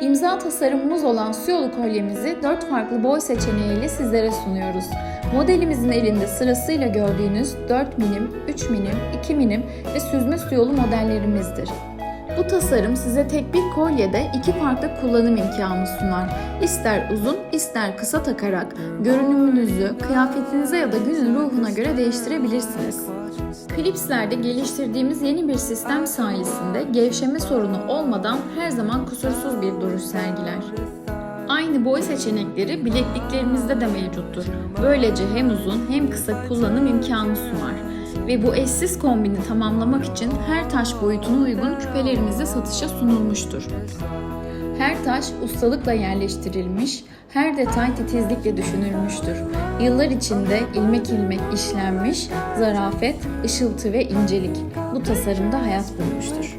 İmza tasarımımız olan su yolu kolyemizi 4 farklı boy seçeneğiyle sizlere sunuyoruz. Modelimizin elinde sırasıyla gördüğünüz 4 milim, 3 milim, 2 milim ve süzme su yolu modellerimizdir. Bu tasarım size tek bir kolyede iki farklı kullanım imkanı sunar. İster uzun, ister kısa takarak görünümünüzü kıyafetinize ya da günün ruhuna göre değiştirebilirsiniz. Klipslerde geliştirdiğimiz yeni bir sistem sayesinde gevşeme sorunu olmadan her zaman kusursuz bir duruş sergiler. Aynı boy seçenekleri bilekliklerimizde de mevcuttur. Böylece hem uzun hem kısa kullanım imkanı sunar. Ve bu eşsiz kombini tamamlamak için her taş boyutuna uygun küpelerimizi satışa sunulmuştur. Her taş ustalıkla yerleştirilmiş, her detay titizlikle düşünülmüştür. Yıllar içinde ilmek ilmek işlenmiş, zarafet, ışıltı ve incelik bu tasarımda hayat bulmuştur.